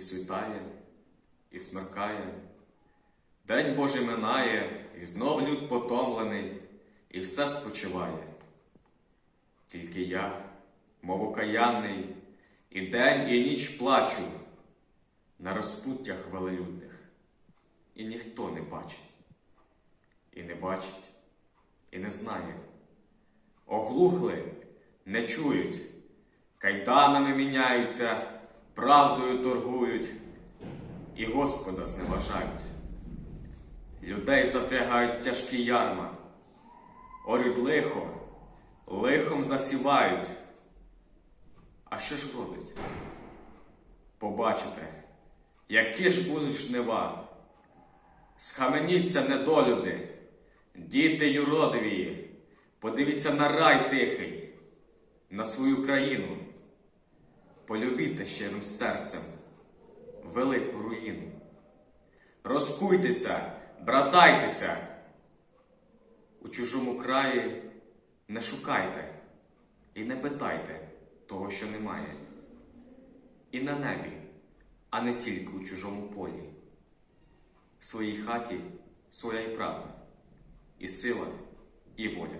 і світає, і смеркає. День Божий минає, і знов люд потомлений, і все спочиває. Тільки я, мов окаянний, і день, і ніч плачу на розпуттях велелюдних, і ніхто не бачить, і не бачить, і не знає. Оглухли, не чують, кайданами міняються, правдою торгують і Господа зневажають. Людей запрягають тяжкі ярма, орють лихо, лихом засівають. А що ж вродить? Побачите, які ж будуть жнива. Схаменіться, недолюди, діти юродивії, подивіться на рай тихий, на свою країну. Полюбіте щирим серцем велику руїну. Розкуйтеся, братайтеся. У чужому краї не шукайте і не питайте того, що немає. І на небі, а не тільки у чужому полі. В своїй хаті своя і правда, і сила, і воля.